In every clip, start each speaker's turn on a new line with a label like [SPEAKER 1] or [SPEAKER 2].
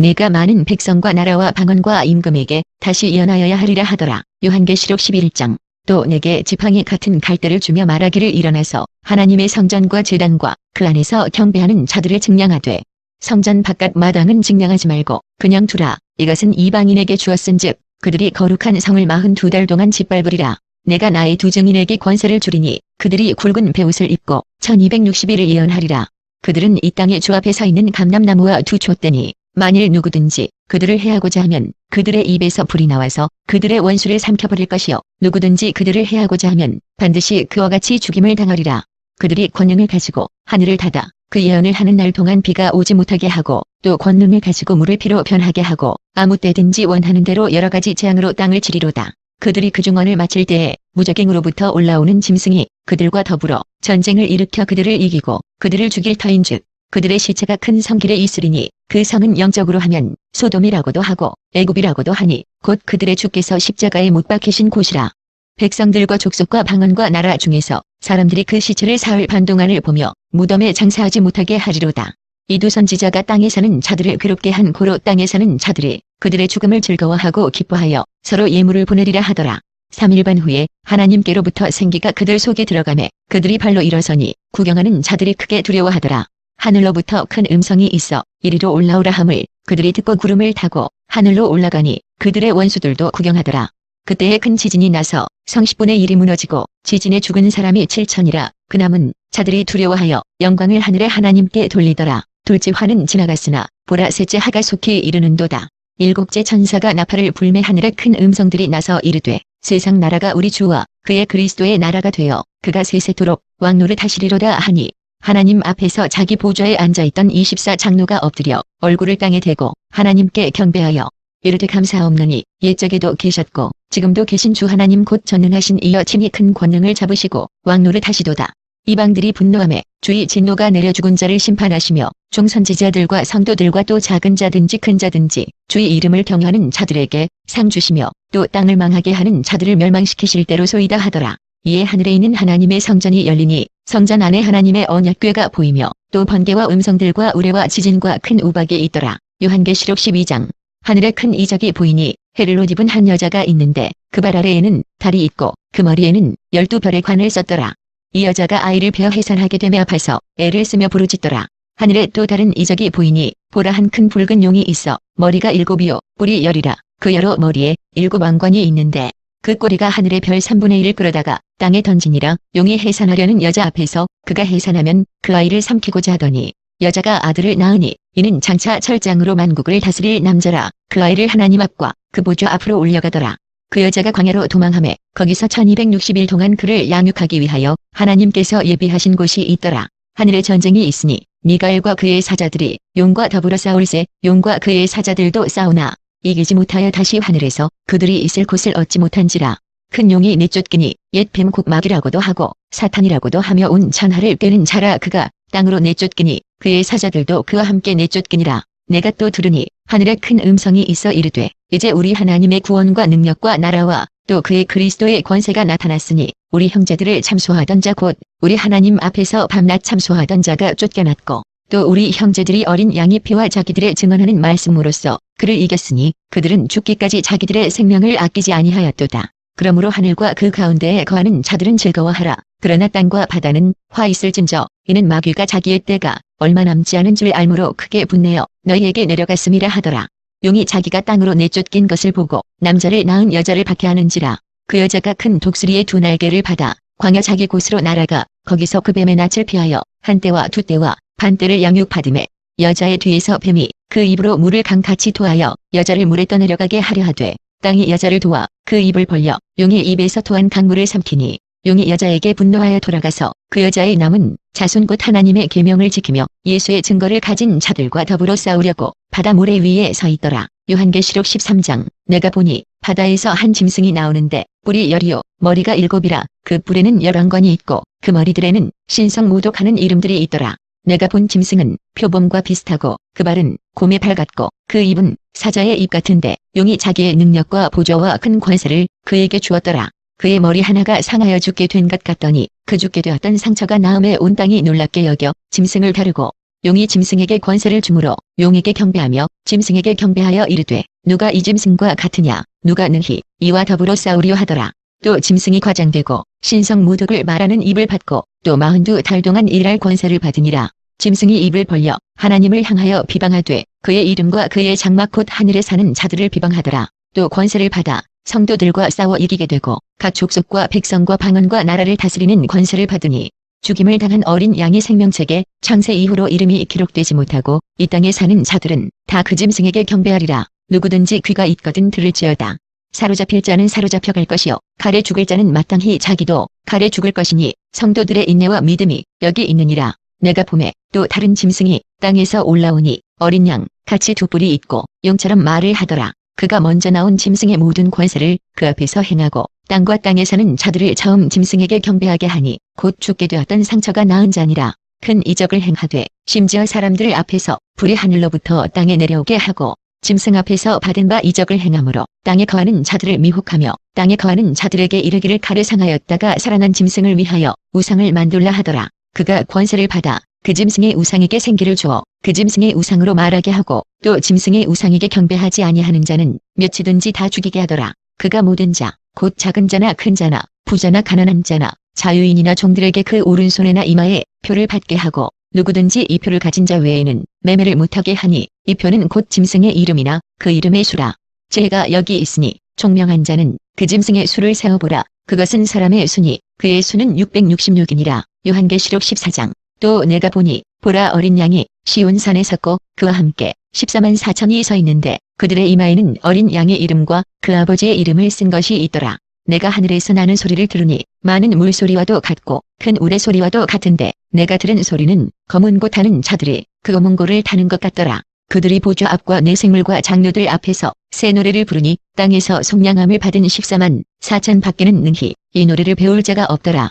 [SPEAKER 1] 내가 많은 백성과 나라와 방언과 임금에게 다시 연하여야 하리라 하더라. 요한계시록 11장. 또 내게 지팡이 같은 갈대를 주며 말하기를 일어나서 하나님의 성전과 제단과 그 안에서 경배하는 자들을 증량하되 성전 바깥 마당은 증량하지 말고 그냥 두라. 이것은 이방인에게 주었은즉 그들이 거룩한 성을 마흔 두 달 동안 짓밟으리라. 내가 나의 두 증인에게 권세를 주리니 그들이 굵은 베옷을 입고 1260일을 예언하리라. 그들은 이 땅에 주 앞에 서 있는 감람나무와 두 촛대니 만일 누구든지 그들을 해하고자 하면 그들의 입에서 불이 나와서 그들의 원수를 삼켜버릴 것이요 누구든지 그들을 해하고자 하면 반드시 그와 같이 죽임을 당하리라. 그들이 권능을 가지고 하늘을 닫아 그 예언을 하는 날 동안 비가 오지 못하게 하고 또 권능을 가지고 물을 피로 변하게 하고 아무 때든지 원하는 대로 여러 가지 재앙으로 땅을 치리로다. 그들이 그 중원을 마칠 때에 무적행으로부터 올라오는 짐승이 그들과 더불어 전쟁을 일으켜 그들을 이기고 그들을 죽일 터인즉 그들의 시체가 큰 성길에 있으리니 그 성은 영적으로 하면 소돔이라고도 하고 애굽이라고도 하니 곧 그들의 주께서 십자가에 못 박히신 곳이라. 백성들과 족속과 방언과 나라 중에서 사람들이 그 시체를 사흘 반 동안을 보며 무덤에 장사하지 못하게 하리로다. 이 두 선지자가 땅에 사는 자들을 괴롭게 한 고로 땅에 사는 자들이 그들의 죽음을 즐거워하고 기뻐하여 서로 예물을 보내리라 하더라. 3일 반 후에 하나님께로부터 생기가 그들 속에 들어가매 그들이 발로 일어서니 구경하는 자들이 크게 두려워하더라. 하늘로부터 큰 음성이 있어 이리로 올라오라 함을 그들이 듣고 구름을 타고 하늘로 올라가니 그들의 원수들도 구경하더라. 그때에 큰 지진이 나서 성 10분의 1이 무너지고 지진에 죽은 사람이 7천이라 그 남은 자들이 두려워하여 영광을 하늘의 하나님께 돌리더라. 둘째 화는 지나갔으나 보라 셋째 하가 속히 이르는도다. 일곱째 천사가 나팔을 불매 하늘에 큰 음성들이 나서 이르되 세상 나라가 우리 주와 그의 그리스도의 나라가 되어 그가 세세토록 왕노릇 하시리로다 하니 하나님 앞에서 자기 보좌에 앉아있던 24 장로가 엎드려 얼굴을 땅에 대고 하나님께 경배하여 이르되 감사없느니 옛적에도 계셨고 지금도 계신 주 하나님 곧 전능하신 이여 친히 큰 권능을 잡으시고 왕노릇 하시도다. 이방들이 분노함에 주의 진노가 내려 죽은 자를 심판하시며 종선지자들과 성도들과 또 작은 자든지 큰 자든지 주의 이름을 경하는 자들에게 상 주시며 또 땅을 망하게 하는 자들을 멸망시키실 대로 소이다 하더라. 이에 하늘에 있는 하나님의 성전이 열리니 성전 안에 하나님의 언약궤가 보이며 또 번개와 음성들과 우레와 지진과 큰 우박이 있더라. 요한계시록 12장 하늘에 큰 이적이 보이니 해를 옷 입은 한 여자가 있는데 그 발 아래에는 달이 있고 그 머리에는 열두 별의 관을 썼더라. 이 여자가 아이를 베어 해산하게 되며 아파서 애를 쓰며 부르짖더라. 하늘에 또 다른 이적이 보이니 보라 한 큰 붉은 용이 있어 머리가 일곱이요 뿔이 열이라 그 여러 머리에 일곱 왕관이 있는데 그 꼬리가 하늘의 별 3분의 1을 끌어다가 땅에 던지니라 용이 해산하려는 여자 앞에서 그가 해산하면 그 아이를 삼키고자 하더니 여자가 아들을 낳으니 이는 장차 철장으로 만국을 다스릴 남자라 그 아이를 하나님 앞과 그 보좌 앞으로 올려가더라. 그 여자가 광야로 도망함에 거기서 1260일 동안 그를 양육하기 위하여 하나님께서 예비하신 곳이 있더라. 하늘에 전쟁이 있으니 미가엘과 그의 사자들이 용과 더불어 싸울세 용과 그의 사자들도 싸우나 이기지 못하여 다시 하늘에서 그들이 있을 곳을 얻지 못한지라. 큰 용이 내쫓기니 옛 뱀국막이라고도 하고 사탄이라고도 하며 온 천하를 꿰는 자라 그가 땅으로 내쫓기니 그의 사자들도 그와 함께 내쫓기니라. 내가 또 들으니 하늘에 큰 음성이 있어 이르되 이제 우리 하나님의 구원과 능력과 나라와 또 그의 그리스도의 권세가 나타났으니 우리 형제들을 참소하던 자 곧 우리 하나님 앞에서 밤낮 참소하던 자가 쫓겨났고 또 우리 형제들이 어린 양의 피와 자기들의 증언하는 말씀으로써 그를 이겼으니 그들은 죽기까지 자기들의 생명을 아끼지 아니하였도다. 그러므로 하늘과 그 가운데에 거하는 자들은 즐거워하라. 그러나 땅과 바다는 화 있을진저 이는 마귀가 자기의 때가 얼마 남지 않은 줄 알므로 크게 분내어 너희에게 내려갔음이라 하더라. 용이 자기가 땅으로 내쫓긴 것을 보고 남자를 낳은 여자를 박해하는지라 그 여자가 큰 독수리의 두 날개를 받아 광야 자기 곳으로 날아가 거기서 그 뱀의 낯을 피하여 한때와 두때와 반때를 양육받음에 여자의 뒤에서 뱀이 그 입으로 물을 강같이 토하여 여자를 물에 떠내려가게 하려 하되 땅이 여자를 도와 그 입을 벌려 용의 입에서 토한 강물을 삼키니 용이 여자에게 분노하여 돌아가서 그 여자의 남은 자손 곧 하나님의 계명을 지키며 예수의 증거를 가진 자들과 더불어 싸우려고 바다 모래 위에 서 있더라. 요한계시록 13장 내가 보니 바다에서 한 짐승이 나오는데 뿔이 열이요 머리가 일곱이라 그 뿔에는 열왕관이 있고 그 머리들에는 신성 모독하는 이름들이 있더라. 내가 본 짐승은 표범과 비슷하고 그 발은 곰의 발 같고 그 입은 사자의 입 같은데 용이 자기의 능력과 보좌와 큰 권세를 그에게 주었더라. 그의 머리 하나가 상하여 죽게 된 것 같더니 그 죽게 되었던 상처가 나음에 온 땅이 놀랍게 여겨 짐승을 다루고 용이 짐승에게 권세를 주므로 용에게 경배하며 짐승에게 경배하여 이르되 누가 이 짐승과 같으냐 누가 능히 이와 더불어 싸우려 하더라. 또 짐승이 과장되고 신성 무독을 말하는 입을 받고 또 마흔두 달 동안 일할 권세를 받으니라. 짐승이 입을 벌려 하나님을 향하여 비방하되 그의 이름과 그의 장막 곧 하늘에 사는 자들을 비방하더라. 또 권세를 받아 성도들과 싸워 이기게 되고 각 족속과 백성과 방언과 나라를 다스리는 권세를 받으니 죽임을 당한 어린 양의 생명책에 창세 이후로 이름이 기록되지 못하고 이 땅에 사는 자들은 다 그 짐승에게 경배하리라. 누구든지 귀가 있거든 들을지어다. 사로잡힐 자는 사로잡혀 갈 것이요 칼에 죽을 자는 마땅히 자기도 칼에 죽을 것이니 성도들의 인내와 믿음이 여기 있느니라. 내가 봄에 또 다른 짐승이 땅에서 올라오니 어린 양 같이 두 뿔이 있고 용처럼 말을 하더라. 그가 먼저 나온 짐승의 모든 권세를 그 앞에서 행하고 땅과 땅에 사는 자들을 처음 짐승에게 경배하게 하니 곧 죽게 되었던 상처가 나은 자니라. 큰 이적을 행하되 심지어 사람들 앞에서 불이 하늘로부터 땅에 내려오게 하고 짐승 앞에서 받은 바 이적을 행함으로 땅에 거하는 자들을 미혹하며 땅에 거하는 자들에게 이르기를 칼을 상하였다가 살아난 짐승을 위하여 우상을 만들라 하더라. 그가 권세를 받아 그 짐승의 우상에게 생기를 주어 그 짐승의 우상으로 말하게 하고 또 짐승의 우상에게 경배하지 아니하는 자는 몇이든지 다 죽이게 하더라. 그가 모든 자, 곧 작은 자나 큰 자나 부자나 가난한 자나 자유인이나 종들에게 그 오른손에나 이마에 표를 받게 하고 누구든지 이 표를 가진 자 외에는 매매를 못하게 하니 이 표는 곧 짐승의 이름이나 그 이름의 수라. 제가 여기 있으니 총명한 자는 그 짐승의 수를 세어보라. 그것은 사람의 수니 그의 수는 666이니라. 요한계시록 14장. 또 내가 보니 보라 어린 양이 시온산에 섰고 그와 함께 14만 4천이 서 있는데 그들의 이마에는 어린 양의 이름과 그 아버지의 이름을 쓴 것이 있더라. 내가 하늘에서 나는 소리를 들으니 많은 물소리와도 같고 큰 우레소리와도 같은데 내가 들은 소리는 검은 고 타는 자들이 그 검은 고를 타는 것 같더라. 그들이 보좌 앞과 내 생물과 장로들 앞에서 새 노래를 부르니 땅에서 속량함을 받은 14만 4천 밖에는 능히 이 노래를 배울 자가 없더라.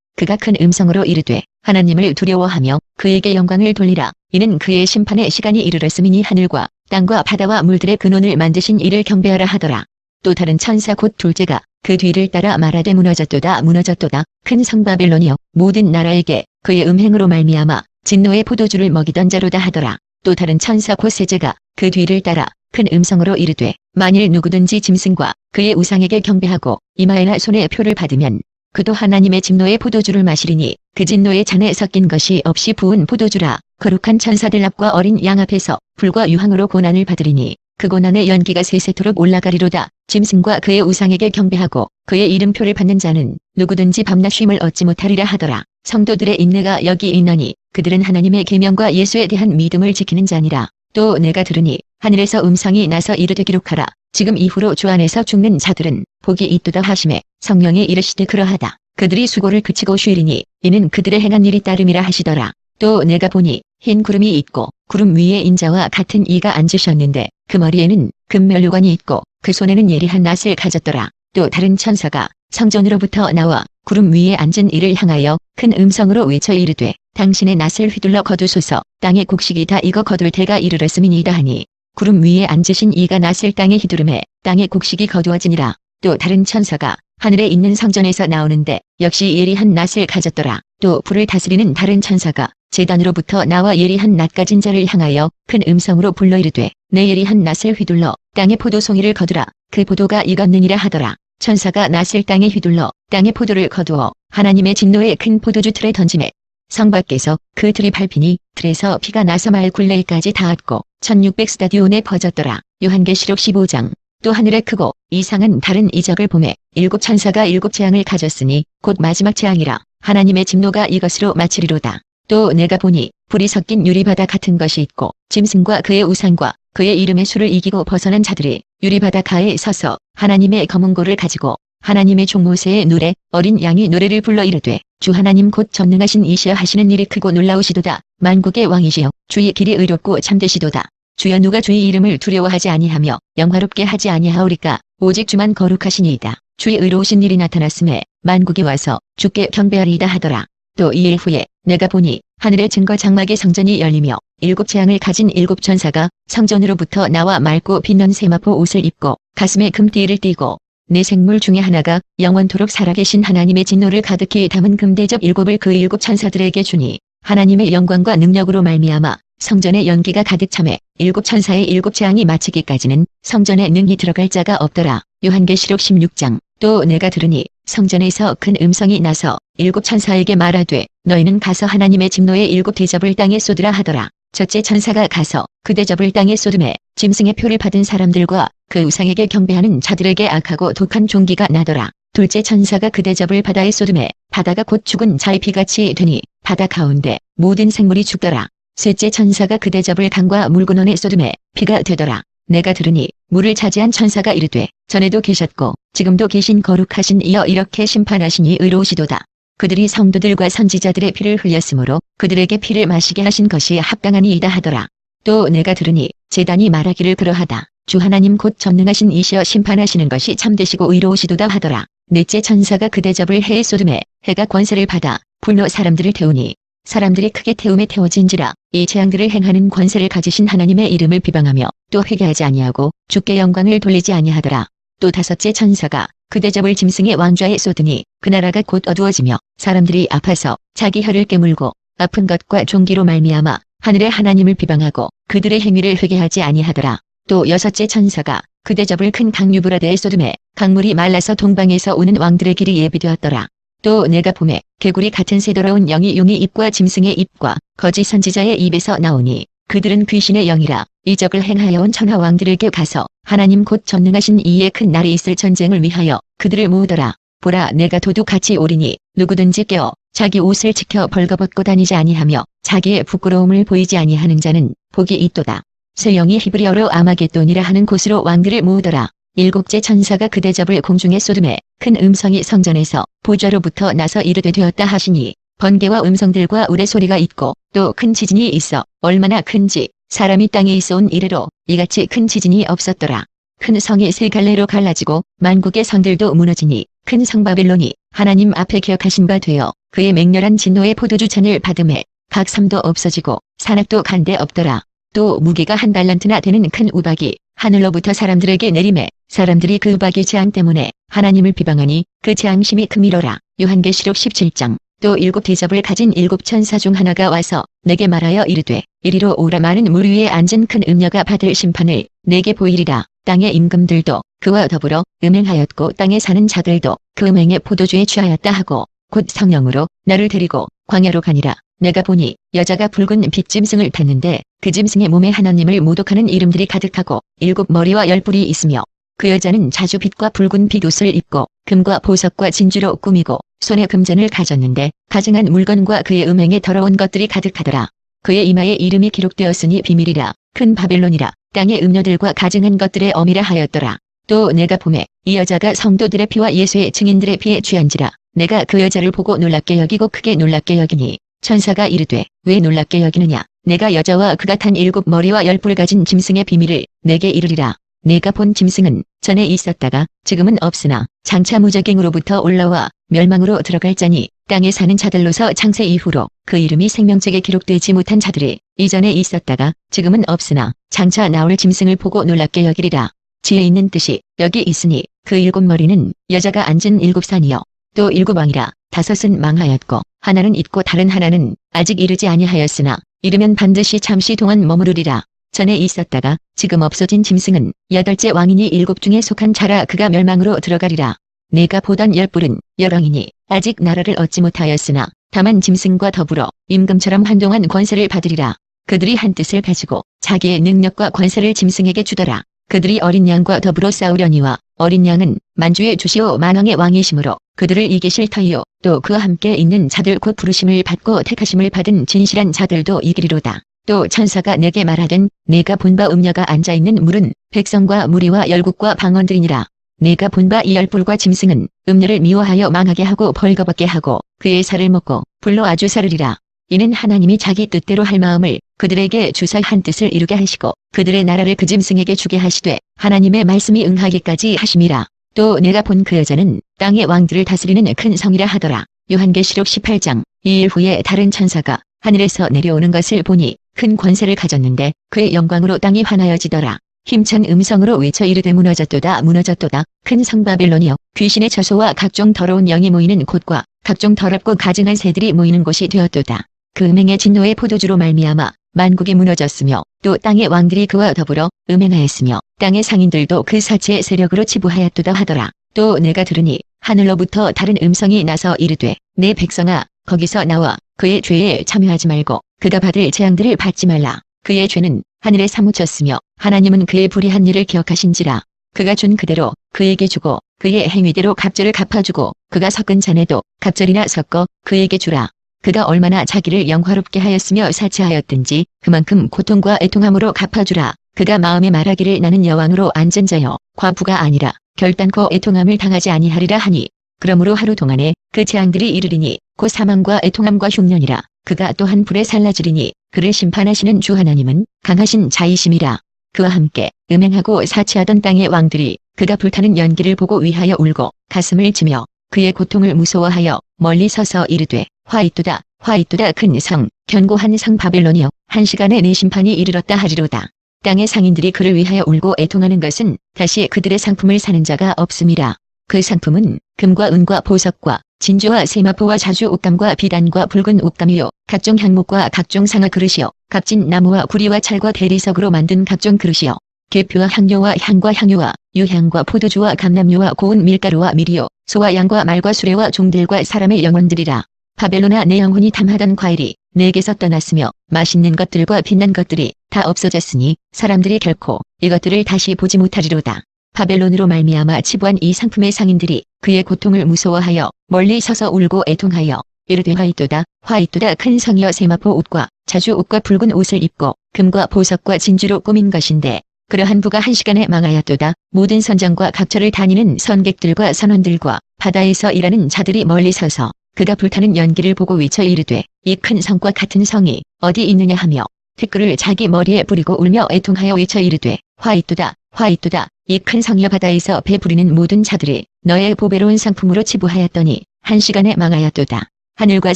[SPEAKER 1] 그가 큰 음성으로 이르되 하나님을 두려워하며 그에게 영광을 돌리라. 이는 그의 심판의 시간이 이르렀음이니 하늘과 땅과 바다와 물들의 근원을 만드신 이를 경배하라 하더라. 또 다른 천사 곧 둘째가 그 뒤를 따라 말하되 무너졌도다 무너졌도다 큰 성 바벨론이여 모든 나라에게 그의 음행으로 말미암아 진노의 포도주를 먹이던 자로다 하더라. 또 다른 천사 곧 셋째가 그 뒤를 따라 큰 음성으로 이르되 만일 누구든지 짐승과 그의 우상에게 경배하고 이마에나 손에 표를 받으면 그도 하나님의 진노의 포도주를 마시리니 그 진노의 잔에 섞인 것이 없이 부은 포도주라. 거룩한 천사들 앞과 어린 양 앞에서 불과 유황으로 고난을 받으리니 그 고난의 연기가 세세토록 올라가리로다. 짐승과 그의 우상에게 경배하고 그의 이름표를 받는 자는 누구든지 밤낮 쉼을 얻지 못하리라 하더라. 성도들의 인내가 여기 있나니 그들은 하나님의 계명과 예수에 대한 믿음을 지키는 자니라. 또 내가 들으니 하늘에서 음성이 나서 이르되 기록하라. 지금 이후로 주 안에서 죽는 자들은 복이 있도다 하심에 성령이 이르시되 그러하다. 그들이 수고를 그치고 쉬리니 이는 그들의 행한 일이 따름이라 하시더라. 또 내가 보니 흰 구름이 있고 구름 위에 인자와 같은 이가 앉으셨는데 그 머리에는 금멸류관이 있고 그 손에는 예리한 낫을 가졌더라. 또 다른 천사가 성전으로부터 나와 구름 위에 앉은 이를 향하여 큰 음성으로 외쳐 이르되 당신의 낫을 휘둘러 거두소서 땅의 곡식이 다 익어 거둘 때가 이르렀음이니이다 하니 구름 위에 앉으신 이가 낫을 땅에 휘두름에 땅의 곡식이 거두어지니라. 또 다른 천사가 하늘에 있는 성전에서 나오는데 역시 예리한 낫을 가졌더라. 또 불을 다스리는 다른 천사가 재단으로부터 나와 예리한 낫 가진 자를 향하여 큰 음성으로 불러 이르되 내 예리한 낫을 휘둘러 땅의 포도송이를 거두라. 그 포도가 익었느니라 하더라. 천사가 낫을 땅에 휘둘러 땅의 포도를 거두어 하나님의 진노의 큰 포도주 틀에 던지매 성 밖에서 그 틀이 밟히니 틀에서 피가 나서 말 굴레까지 닿았고 1600 스타디온에 퍼졌더라. 요한계시록 15장. 또 하늘에 크고 이상은 다른 이적을 보매 일곱 천사가 일곱 재앙을 가졌으니 곧 마지막 재앙이라. 하나님의 진노가 이것으로 마치리로다. 또 내가 보니 불이 섞인 유리바다 같은 것이 있고 짐승과 그의 우상과 그의 이름의 수를 이기고 벗어난 자들이 유리바다 가에 서서 하나님의 검은 고를 가지고 하나님의 종모세의 노래 어린 양이 노래를 불러 이르되 주 하나님 곧 전능하신 이시여 하시는 일이 크고 놀라우시도다. 만국의 왕이시여 주의 길이 의롭고 참되시도다 주여 누가 주의 이름을 두려워하지 아니하며 영화롭게 하지 아니하오리까 오직 주만 거룩하시니이다. 주의 의로우신 일이 나타났음에 만국이 와서 주께 경배하리이다 하더라. 또 이 일 후에 내가 보니 하늘의 증거 장막의 성전이 열리며 일곱 재앙을 가진 일곱 천사가 성전으로부터 나와 맑고 빛난 세마포 옷을 입고 가슴에 금띠를 띠고 내 생물 중에 하나가 영원토록 살아계신 하나님의 진노를 가득히 담은 금대접 일곱을 그 일곱 천사들에게 주니 하나님의 영광과 능력으로 말미암아 성전에 연기가 가득 참해 일곱 천사의 일곱 재앙이 마치기까지는 성전에 능히 들어갈 자가 없더라. 요한계시록 16장 또 내가 들으니 성전에서 큰 음성이 나서 일곱 천사에게 말하되 너희는 가서 하나님의 진노의 일곱 대접을 땅에 쏟으라 하더라. 첫째 천사가 가서 그 대접을 땅에 쏟음에 짐승의 표를 받은 사람들과 그 우상에게 경배하는 자들에게 악하고 독한 종기가 나더라. 둘째 천사가 그 대접을 바다에 쏟음에 바다가 곧 죽은 자의 피같이 되니 바다 가운데 모든 생물이 죽더라. 셋째 천사가 그 대접을 강과 물근원에 쏟음에 피가 되더라. 내가 들으니 물을 차지한 천사가 이르되 전에도 계셨고 지금도 계신 거룩하신 이여 이렇게 심판하시니 의로우시도다. 그들이 성도들과 선지자들의 피를 흘렸으므로 그들에게 피를 마시게 하신 것이 합당하니이다 하더라. 또 내가 들으니 제단이 말하기를 그러하다. 주 하나님 곧 전능하신 이시여 심판하시는 것이 참되시고 의로우시도다 하더라. 넷째 천사가 그 대접을 해에 쏟음에 해가 권세를 받아 불로 사람들을 태우니 사람들이 크게 태움에 태워진지라 이 재앙들을 행하는 권세를 가지신 하나님의 이름을 비방하며 또 회개하지 아니하고 주께 영광을 돌리지 아니하더라. 또 다섯째 천사가 그 대접을 짐승의 왕좌에 쏟으니 그 나라가 곧 어두워지며 사람들이 아파서 자기 혀를 깨물고 아픈 것과 종기로 말미암아 하늘의 하나님을 비방하고 그들의 행위를 회개하지 아니하더라. 또 여섯째 천사가 그 대접을 큰 강유브라데에 쏟음에 강물이 말라서 동방에서 오는 왕들의 길이 예비되었더라. 또 내가 봄에 개구리 같은 새더러운 영이 용의 입과 짐승의 입과 거짓 선지자의 입에서 나오니 그들은 귀신의 영이라 이적을 행하여 온 천하 왕들에게 가서 하나님 곧 전능하신 이의 큰 날이 있을 전쟁을 위하여 그들을 모으더라. 보라 내가 도둑같이 오리니 누구든지 깨어 자기 옷을 지켜 벌거벗고 다니지 아니하며 자기의 부끄러움을 보이지 아니하는 자는 복이 있도다. 새 영이 히브리어로 아마겟돈이라 하는 곳으로 왕들을 모으더라. 일곱째 천사가 그 대접을 공중에 쏟음에 큰 음성이 성전에서 보좌로부터 나서 이르되 되었다 하시니 번개와 음성들과 우레소리가 있고 또 큰 지진이 있어 얼마나 큰지 사람이 땅에 있어 온 이래로 이같이 큰 지진이 없었더라. 큰 성이 세 갈래로 갈라지고 만국의 성들도 무너지니 큰 성 바빌론이 하나님 앞에 기억하신 바 되어 그의 맹렬한 진노의 포도주 잔을 받음에 각 섬도 없어지고 산악도 간데 없더라. 또 무게가 한 달란트나 되는 큰 우박이 하늘로부터 사람들에게 내림에 사람들이 그 우박의 재앙 때문에 하나님을 비방하니 그 재앙심이 크미로라. 요한계시록 17장 또 일곱 대접을 가진 일곱 천사 중 하나가 와서 내게 말하여 이르되 이리로 오라 많은 물 위에 앉은 큰 음녀가 받을 심판을 내게 보이리라. 땅의 임금들도 그와 더불어 음행하였고 땅에 사는 자들도 그 음행의 포도주에 취하였다 하고 곧 성령으로 나를 데리고 광야로 가니라. 내가 보니 여자가 붉은 빛 짐승을 탔는데 그 짐승의 몸에 하나님을 모독하는 이름들이 가득하고 일곱 머리와 열 뿔이 있으며 그 여자는 자주 빛과 붉은 빛 옷을 입고 금과 보석과 진주로 꾸미고 손에 금전을 가졌는데 가증한 물건과 그의 음행에 더러운 것들이 가득하더라. 그의 이마에 이름이 기록되었으니 비밀이라 큰 바벨론이라 땅의 음녀들과 가증한 것들의 어미라 하였더라. 또 내가 봄에 이 여자가 성도들의 피와 예수의 증인들의 피에 취한지라 내가 그 여자를 보고 놀랍게 여기고 크게 놀랍게 여기니 천사가 이르되 왜 놀랍게 여기느냐 내가 여자와 그가 탄 일곱 머리와 열 뿔 가진 짐승의 비밀을 내게 이르리라. 내가 본 짐승은 전에 있었다가 지금은 없으나 장차 무적행으로부터 올라와 멸망으로 들어갈 자니 땅에 사는 자들로서 창세 이후로 그 이름이 생명책에 기록되지 못한 자들이 이전에 있었다가 지금은 없으나 장차 나올 짐승을 보고 놀랍게 여기리라. 지혜 있는 뜻이 여기 있으니 그 일곱 머리는 여자가 앉은 일곱 산이요 또 일곱 왕이라 다섯은 망하였고 하나는 있고 다른 하나는 아직 이르지 아니하였으나 이르면 반드시 잠시 동안 머무르리라. 전에 있었다가 지금 없어진 짐승은 여덟째 왕이니 일곱 중에 속한 자라 그가 멸망으로 들어가리라. 내가 보던 열불은 열왕이니 아직 나라를 얻지 못하였으나 다만 짐승과 더불어 임금처럼 한동안 권세를 받으리라. 그들이 한 뜻을 가지고 자기의 능력과 권세를 짐승에게 주더라. 그들이 어린 양과 더불어 싸우려니와 어린 양은 만주의 주시오 만왕의 왕이시므로 그들을 이기실 터이요 또 그와 함께 있는 자들 곧 부르심을 받고 택하심을 받은 진실한 자들도 이기리로다. 또 천사가 내게 말하든 내가 본 바 음녀가 앉아있는 물은 백성과 무리와 열국과 방언들이니라. 내가 본 바 이 열불과 짐승은 음녀를 미워하여 망하게 하고 벌거벗게 하고 그의 살을 먹고 불로 아주 사르리라. 이는 하나님이 자기 뜻대로 할 마음을 그들에게 주사 한 뜻을 이루게 하시고 그들의 나라를 그 짐승에게 주게 하시되 하나님의 말씀이 응하기까지 하심이라. 또 내가 본 그 여자는 땅의 왕들을 다스리는 큰 성이라 하더라. 요한계시록 18장 2일 후에 다른 천사가 하늘에서 내려오는 것을 보니 큰 권세를 가졌는데 그의 영광으로 땅이 환하여지더라. 힘찬 음성으로 외쳐 이르되 무너졌도다 무너졌도다 큰 성 바벨론이여 귀신의 처소와 각종 더러운 영이 모이는 곳과 각종 더럽고 가증한 새들이 모이는 곳이 되었도다. 그 음행의 진노의 포도주로 말미암아 만국이 무너졌으며 또 땅의 왕들이 그와 더불어 음행하였으며 땅의 상인들도 그 사체의 세력으로 치부하였도다 하더라. 또 내가 들으니 하늘로부터 다른 음성이 나서 이르되 내 백성아 거기서 나와 그의 죄에 참여하지 말고 그가 받을 재앙들을 받지 말라. 그의 죄는 하늘에 사무쳤으며 하나님은 그의 불의한 일을 기억하신지라. 그가 준 그대로 그에게 주고 그의 행위대로 갑절을 갚아주고 그가 섞은 잔에도 갑절이나 섞어 그에게 주라. 그가 얼마나 자기를 영화롭게 하였으며 사치하였든지 그만큼 고통과 애통함으로 갚아주라. 그가 마음에 말하기를 나는 여왕으로 앉은 자여 과부가 아니라 결단코 애통함을 당하지 아니하리라 하니 그러므로 하루 동안에 그 재앙들이 이르리니 곧 사망과 애통함과 흉년이라 그가 또한 불에 살라지리니 그를 심판하시는 주 하나님은 강하신 자이심이라 그와 함께 음행하고 사치하던 땅의 왕들이 그가 불타는 연기를 보고 위하여 울고 가슴을 치며 그의 고통을 무서워하여 멀리 서서 이르되 화이뚜다 화이뚜다 큰 성 견고한 성 바벨론이여 한 시간에 내 심판이 이르렀다 하리로다. 땅의 상인들이 그를 위하여 울고 애통하는 것은 다시 그들의 상품을 사는 자가 없음이라. 그 상품은 금과 은과 보석과 진주와 세마포와 자주 옷감과 비단과 붉은 옷감이요. 각종 향목과 각종 상아 그릇이요. 값진 나무와 구리와 찰과 대리석으로 만든 각종 그릇이요. 계표와 향료와 향과 향유와 유향과 포도주와 감람유와 고운 밀가루와 밀이요. 소와 양과 말과 수레와 종들과 사람의 영혼들이라. 바벨로나 내 영혼이 탐하던 과일이 내게서 떠났으며 맛있는 것들과 빛난 것들이 다 없어졌으니 사람들이 결코 이것들을 다시 보지 못하리로다. 바벨론으로 말미암아 치부한 이 상품의 상인들이 그의 고통을 무서워하여 멀리 서서 울고 애통하여 이르되 화이또다 화이또다 큰 성이여 세마포 옷과 자주 옷과 붉은 옷을 입고 금과 보석과 진주로 꾸민 것인데 그러한 부가 한 시간에 망하였도다. 모든 선장과 각처를 다니는 선객들과 선원들과 바다에서 일하는 자들이 멀리 서서 그가 불타는 연기를 보고 위쳐 이르되 이 큰 성과 같은 성이 어디 있느냐 하며 티끌을 자기 머리에 뿌리고 울며 애통하여 외쳐 이르되 화이뚜다 화이뚜다 이 큰 성이여 바다에서 배 부리는 모든 자들이 너의 보배로운 상품으로 치부하였더니 한 시간에 망하였도다. 하늘과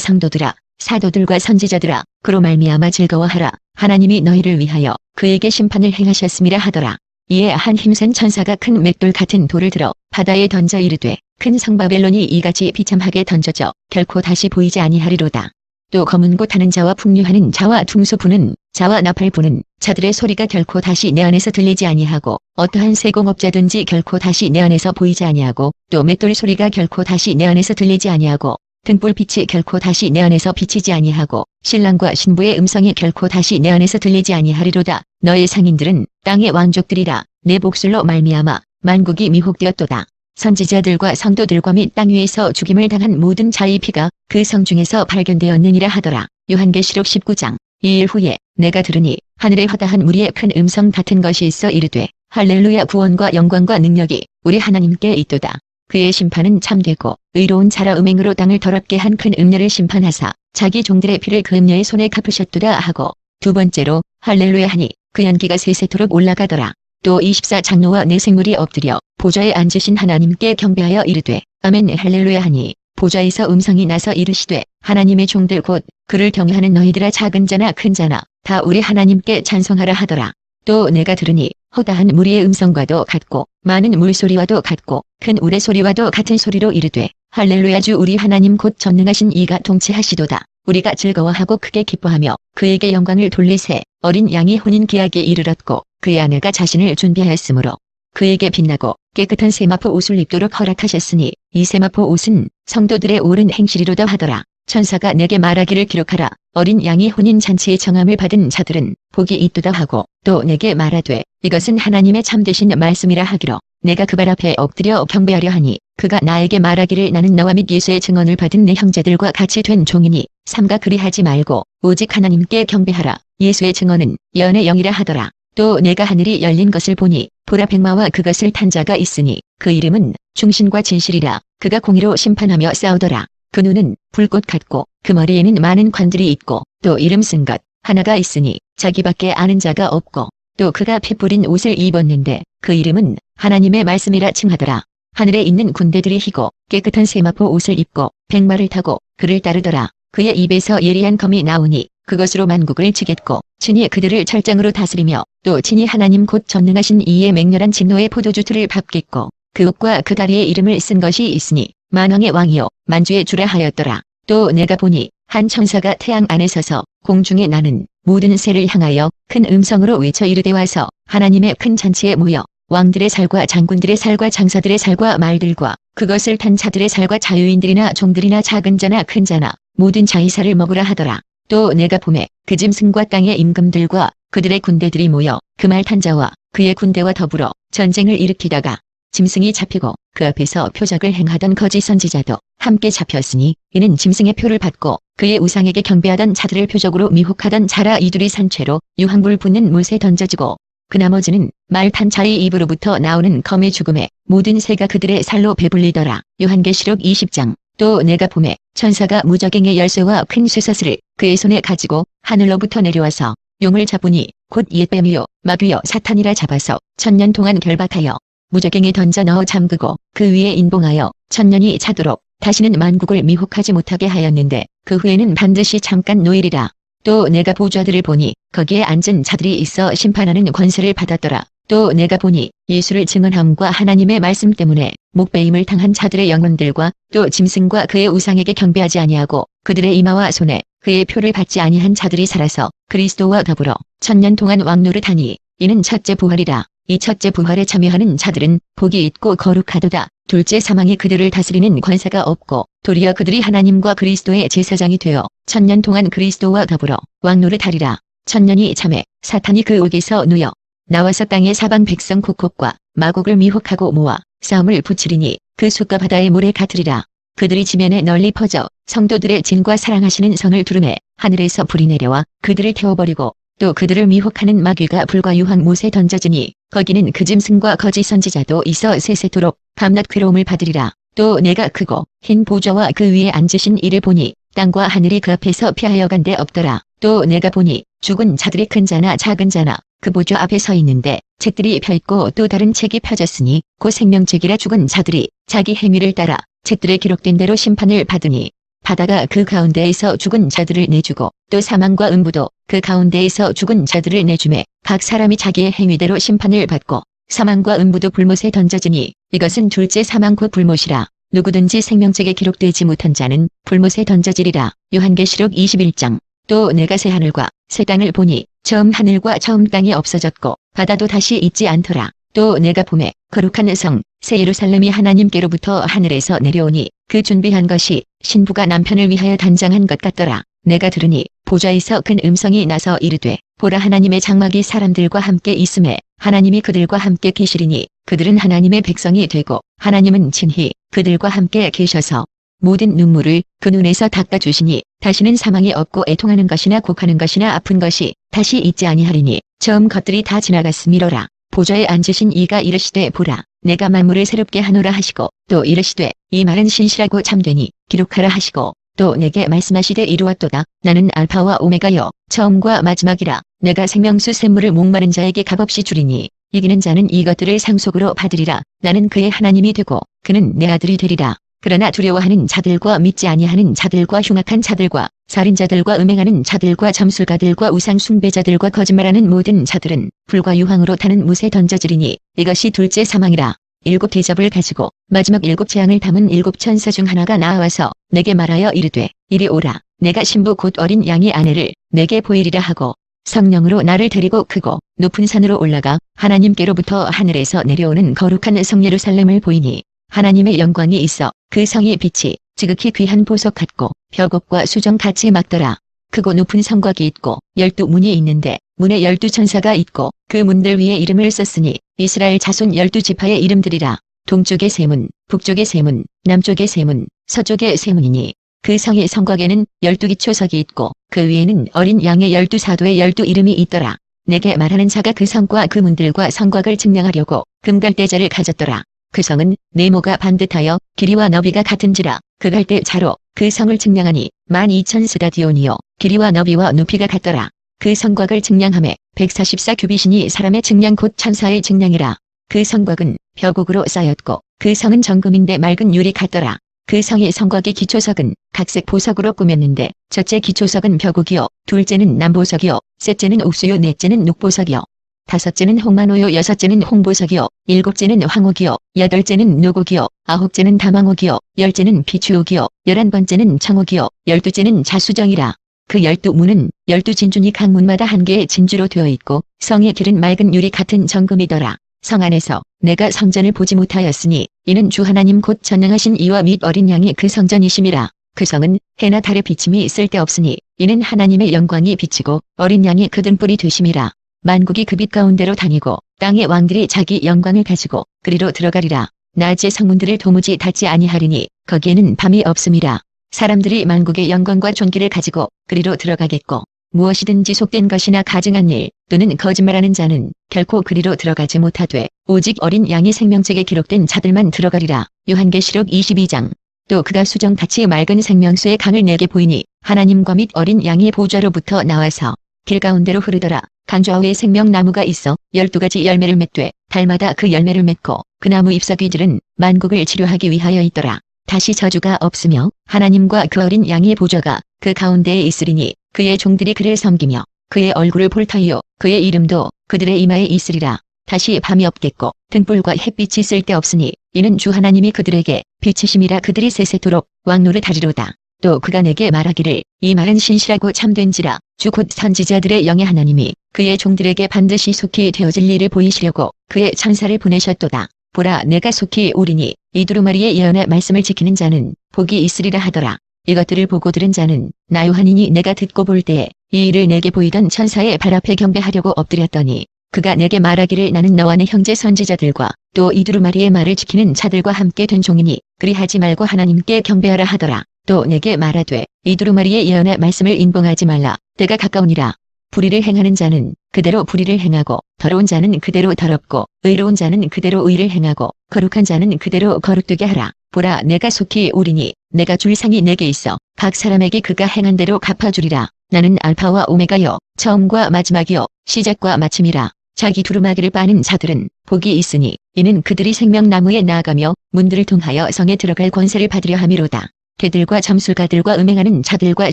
[SPEAKER 1] 상도들아 사도들과 선지자들아 그로 말미암아 즐거워하라 하나님이 너희를 위하여 그에게 심판을 행하셨음이라 하더라. 이에 한 힘센 천사가 큰 맷돌 같은 돌을 들어 바다에 던져 이르되 큰 성 바벨론이 이같이 비참하게 던져져 결코 다시 보이지 아니하리로다. 또 검은 곳 하는 자와 풍류하는 자와 둥소 부는 자와 나팔 부는 자들의 소리가 결코 다시 내 안에서 들리지 아니하고 어떠한 세공업자든지 결코 다시 내 안에서 보이지 아니하고 또 맷돌 소리가 결코 다시 내 안에서 들리지 아니하고 등불 빛이 결코 다시 내 안에서 비치지 아니하고 신랑과 신부의 음성이 결코 다시 내 안에서 들리지 아니하리로다. 너의 상인들은 땅의 왕족들이라 내 복술로 말미암아 만국이 미혹되었도다. 선지자들과 성도들과 및 땅 위에서 죽임을 당한 모든 자의 피가 그 성 중에서 발견되었느니라 하더라. 요한계시록 19장 2일 후에 내가 들으니 하늘에 화다한 무리의 큰 음성 같은 것이 있어 이르되 할렐루야 구원과 영광과 능력이 우리 하나님께 있도다. 그의 심판은 참되고 의로운 자라 음행으로 땅을 더럽게 한 큰 음녀를 심판하사 자기 종들의 피를 그 음녀의 손에 갚으셨도다 하고 두 번째로 할렐루야 하니 그 연기가 세세토록 올라가더라. 또 24장로와 내 생물이 엎드려 보좌에 앉으신 하나님께 경배하여 이르되 아멘 할렐루야 하니 보좌에서 음성이 나서 이르시되 하나님의 종들 곧 그를 경외하는 너희들아 작은 자나 큰 자나 다 우리 하나님께 찬송하라 하더라. 또 내가 들으니 허다한 무리의 음성과도 같고 많은 물소리와도 같고 큰 우레 소리와도 같은 소리로 이르되 할렐루야 주 우리 하나님 곧 전능하신 이가 통치하시도다. 우리가 즐거워하고 크게 기뻐하며 그에게 영광을 돌리세 어린 양이 혼인 계약에 이르렀고 그의 아내가 자신을 준비하였으므로 그에게 빛나고 깨끗한 세마포 옷을 입도록 허락하셨으니 이 세마포 옷은 성도들의 옳은 행실이로다 하더라. 천사가 내게 말하기를 기록하라. 어린 양이 혼인 잔치의 정함을 받은 자들은 복이 있도다 하고 또 내게 말하되 이것은 하나님의 참되신 말씀이라 하기로 내가 그 발 앞에 엎드려 경배하려 하니 그가 나에게 말하기를 나는 너와 및 예수의 증언을 받은 내 형제들과 같이 된 종이니 삼가 그리하지 말고 오직 하나님께 경배하라. 예수의 증언은 연의 영이라 하더라. 또 내가 하늘이 열린 것을 보니 보라 백마와 그것을 탄 자가 있으니 그 이름은 중신과 진실이라 그가 공의로 심판하며 싸우더라. 그 눈은 불꽃 같고 그 머리에는 많은 관들이 있고 또 이름 쓴 것 하나가 있으니 자기밖에 아는 자가 없고 또 그가 패뿌린 옷을 입었는데 그 이름은 하나님의 말씀이라 칭하더라. 하늘에 있는 군대들이 희고 깨끗한 세마포 옷을 입고 백마를 타고 그를 따르더라. 그의 입에서 예리한 검이 나오니 그것으로 만국을 치겠고 친히 그들을 철장으로 다스리며 또 친히 하나님 곧 전능하신 이의 맹렬한 진노의 포도주틀을 밟겠고 그 옷과 그 다리에 이름을 쓴 것이 있으니 만왕의 왕이요 만주의 주라 하였더라. 또 내가 보니 한 천사가 태양 안에 서서 공중에 나는 모든 새를 향하여 큰 음성으로 외쳐 이르되 와서 하나님의 큰 잔치에 모여 왕들의 살과 장군들의 살과 장사들의 살과 말들과 그것을 탄 자들의 살과 자유인들이나 종들이나 작은 자나 큰 자나 모든 자의사를 먹으라 하더라. 또 내가 봄에 그 짐승과 땅의 임금들과 그들의 군대들이 모여 그말 탄 자와 그의 군대와 더불어 전쟁을 일으키다가 짐승이 잡히고 그 앞에서 표적을 행하던 거짓 선지자도 함께 잡혔으니 이는 짐승의 표를 받고 그의 우상에게 경배하던 자들을 표적으로 미혹하던 자라 이들이 산채로 유황불 붙는 못에 던져지고 그 나머지는 말탄 자의 입으로부터 나오는 검의 죽음에 모든 새가 그들의 살로 배불리더라. 요한계시록 20장 또 내가 봄에 천사가 무적행의 열쇠와 큰 쇠사슬을 그의 손에 가지고 하늘로부터 내려와서 용을 잡으니 곧 옛뱀이요 마귀요 사탄이라 잡아서 천년 동안 결박하여 무적행에 던져 넣어 잠그고 그 위에 인봉하여 천년이 차도록 다시는 만국을 미혹하지 못하게 하였는데 그 후에는 반드시 잠깐 노일이라. 또 내가 보좌들을 보니 거기에 앉은 자들이 있어 심판하는 권세를 받았더라. 또 내가 보니 예수를 증언함과 하나님의 말씀 때문에 목배임을 당한 자들의 영혼들과 또 짐승과 그의 우상에게 경배하지 아니하고 그들의 이마와 손에 그의 표를 받지 아니한 자들이 살아서 그리스도와 더불어 천년 동안 왕노릇하니 이는 첫째 부활이라. 이 첫째 부활에 참여하는 자들은 복이 있고 거룩하도다. 둘째 사망이 그들을 다스리는 권세가 없고 도리어 그들이 하나님과 그리스도의 제사장이 되어 천년 동안 그리스도와 더불어 왕노릇하리라. 천년이 참해 사탄이 그 옥에서 누여 나와서 땅의 사방 백성 국곡과 마곡을 미혹하고 모아 싸움을 붙이리니 그 숲과 바다의 물에 같으리라. 그들이 지면에 널리 퍼져 성도들의 진과 사랑하시는 성을 두름에 하늘에서 불이 내려와 그들을 태워버리고 또 그들을 미혹하는 마귀가 불과 유황 못에 던져지니 거기는 그 짐승과 거짓 선지자도 있어 세세토록 밤낮 괴로움을 받으리라. 또 내가 크고 흰 보좌와 그 위에 앉으신 이를 보니 땅과 하늘이 그 앞에서 피하여 간데 없더라. 또 내가 보니 죽은 자들이 큰 자나 작은 자나 그 보좌 앞에 서 있는데 책들이 펴있고 또 다른 책이 펴졌으니 그 생명책이라 죽은 자들이 자기 행위를 따라 책들에 기록된 대로 심판을 받으니 바다가 그 가운데에서 죽은 자들을 내주고 또 사망과 음부도 그 가운데에서 죽은 자들을 내주매 각 사람이 자기의 행위대로 심판을 받고 사망과 음부도 불못에 던져지니 이것은 둘째 사망 곧 불못이라. 누구든지 생명책에 기록되지 못한 자는 불못에 던져지리라. 요한계시록 21장. 또 내가 새 하늘과 새 땅을 보니 처음 하늘과 처음 땅이 없어졌고 바다도 다시 있지 않더라 또 내가 봄에 거룩한 성, 새 예루살렘이 하나님께로부터 하늘에서 내려오니 그 준비한 것이 신부가 남편을 위하여 단장한 것 같더라. 내가 들으니 보좌에서 큰 음성이 나서 이르되 보라 하나님의 장막이 사람들과 함께 있음에 하나님이 그들과 함께 계시리니 그들은 하나님의 백성이 되고 하나님은 친히 그들과 함께 계셔서 모든 눈물을 그 눈에서 닦아주시니 다시는 사망이 없고 애통하는 것이나 곡하는 것이나 아픈 것이 다시 있지 아니하리니 처음 것들이 다 지나갔음이로라. 보좌에 앉으신 이가 이르시되 보라 내가 만물을 새롭게 하노라 하시고 또 이르시되 이 말은 신실하고 참되니 기록하라 하시고 또 내게 말씀하시되 이루었도다. 나는 알파와 오메가여 처음과 마지막이라. 내가 생명수 샘물을 목마른 자에게 값없이 주리니 이기는 자는 이것들을 상속으로 받으리라. 나는 그의 하나님이 되고 그는 내 아들이 되리라 그러나 두려워하는 자들과 믿지 아니하는 자들과 흉악한 자들과 살인자들과 음행하는 자들과 점술가들과 우상 숭배자들과 거짓말하는 모든 자들은 불과 유황으로 타는 못에 던져지리니 이것이 둘째 사망이라. 일곱 대접을 가지고 마지막 일곱 재앙을 담은 일곱 천사 중 하나가 나와서 내게 말하여 이르되 이리 오라 내가 신부 곧 어린 양의 아내를 내게 보이리라 하고 성령으로 나를 데리고 크고 높은 산으로 올라가 하나님께로부터 하늘에서 내려오는 거룩한 성 예루살렘을 보이니 하나님의 영광이 있어 그 성의 빛이 지극히 귀한 보석 같고 벽옥과 수정 같이 막더라. 크고 높은 성곽이 있고 열두 문이 있는데 문에 열두 천사가 있고 그 문들 위에 이름을 썼으니 이스라엘 자손 열두 지파의 이름들이라. 동쪽의 세문, 북쪽의 세문, 남쪽의 세문, 서쪽의 세문이니 그 성의 성곽에는 열두 기초석이 있고 그 위에는 어린 양의 열두 사도의 열두 이름이 있더라. 내게 말하는 자가 그 성과 그 문들과 성곽을 증명하려고 금갈대자를 가졌더라. 그 성은 네모가 반듯하여 길이와 너비가 같은지라 그 갈대 자로 그 성을 측량하니 만 이천 스다디온이요 길이와 너비와 높이가 같더라. 그 성곽을 증량함에 144 규비신이 사람의 증량 곧 천사의 증량이라. 그 성곽은 벼곡으로 쌓였고 그 성은 정금인데 맑은 유리 같더라. 그 성의 성곽의 기초석은 각색 보석으로 꾸몄는데 첫째 기초석은 벼곡이요 둘째는 남보석이요 셋째는 옥수요 넷째는 녹보석이요 다섯째는 홍만호요 여섯째는 홍보석이요 일곱째는 황옥이요 여덟째는 노곡이요 아홉째는 담황옥이요 열째는 비추옥이요 열한 번째는 청옥이요 열두째는 자수정이라. 그 열두 문은 열두 진준이 각 문마다 한 개의 진주로 되어 있고 성의 길은 맑은 유리 같은 정금이더라. 성 안에서 내가 성전을 보지 못하였으니 이는 주 하나님 곧 전능하신 이와 및 어린 양이 그 성전이심이라. 그 성은 해나 달의 비침이 쓸데없으니 이는 하나님의 영광이 비치고 어린 양이 그 등불이 되심이라 만국이 그 빛 가운데로 다니고 땅의 왕들이 자기 영광을 가지고 그리로 들어가리라. 낮의 성문들을 도무지 닫지 아니하리니 거기에는 밤이 없음이라. 사람들이 만국의 영광과 존귀를 가지고 그리로 들어가겠고 무엇이든지 속된 것이나 가증한 일 또는 거짓말하는 자는 결코 그리로 들어가지 못하되 오직 어린 양의 생명책에 기록된 자들만 들어가리라. 요한계시록 22장 또 그가 수정같이 맑은 생명수의 강을 내게 보이니 하나님과 및 어린 양의 보좌로부터 나와서 길 가운데로 흐르더라. 강 좌우에 생명나무가 있어 열두 가지 열매를 맺되 달마다 그 열매를 맺고 그 나무 잎사귀들은 만국을 치료하기 위하여 있더라. 다시 저주가 없으며 하나님과 그 어린 양의 보좌가 그 가운데에 있으리니 그의 종들이 그를 섬기며 그의 얼굴을 볼 터이요 그의 이름도 그들의 이마에 있으리라. 다시 밤이 없겠고 등불과 햇빛이 쓸데없으니 이는 주 하나님이 그들에게 빛이심이라 그들이 세세토록 왕노를 다리로다. 또 그가 내게 말하기를 이 말은 신실하고 참된지라 주 곧 선지자들의 영의 하나님이 그의 종들에게 반드시 속히 되어질 일을 보이시려고 그의 천사를 보내셨도다. 보라 내가 속히 오리니 이 두루마리의 예언의 말씀을 지키는 자는 복이 있으리라 하더라. 이것들을 보고 들은 자는 나 요한이니 내가 듣고 볼 때에 이 일을 내게 보이던 천사의 발 앞에 경배하려고 엎드렸더니 그가 내게 말하기를 나는 너와 내 형제 선지자들과 또 이 두루마리의 말을 지키는 자들과 함께 된 종이니 그리하지 말고 하나님께 경배하라 하더라. 또 내게 말하되 이 두루마리의 예언의 말씀을 인봉하지 말라. 때가 가까우니라. 불의를 행하는 자는 그대로 불의를 행하고 더러운 자는 그대로 더럽고 의로운 자는 그대로 의를 행하고 거룩한 자는 그대로 거룩되게 하라. 보라 내가 속히 오리니 내가 줄 상이 내게 있어 각 사람에게 그가 행한 대로 갚아주리라. 나는 알파와 오메가요 처음과 마지막이요 시작과 마침이라. 자기 두루마기를 빠는 자들은 복이 있으니 이는 그들이 생명나무에 나아가며 문들을 통하여 성에 들어갈 권세를 받으려 함이로다. 개들과 점술가들과 음행하는 자들과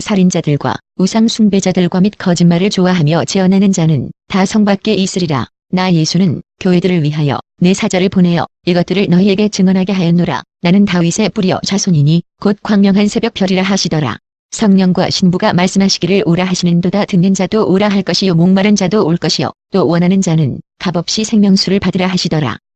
[SPEAKER 1] 살인자들과 우상 숭배자들과 및 거짓말을 좋아하며 재현하는 자는 다 성 밖에 있으리라. 나 예수는 교회들을 위하여 내 사자를 보내어 이것들을 너희에게 증언하게 하였노라. 나는 다윗의 뿌리여 자손이니 곧 광명한 새벽별이라 하시더라. 성령과 신부가 말씀하시기를 오라 하시는도다 듣는 자도 오라 할 것이요 목마른 자도 올 것이요 또 원하는 자는 값없이 생명수를 받으라 하시더라.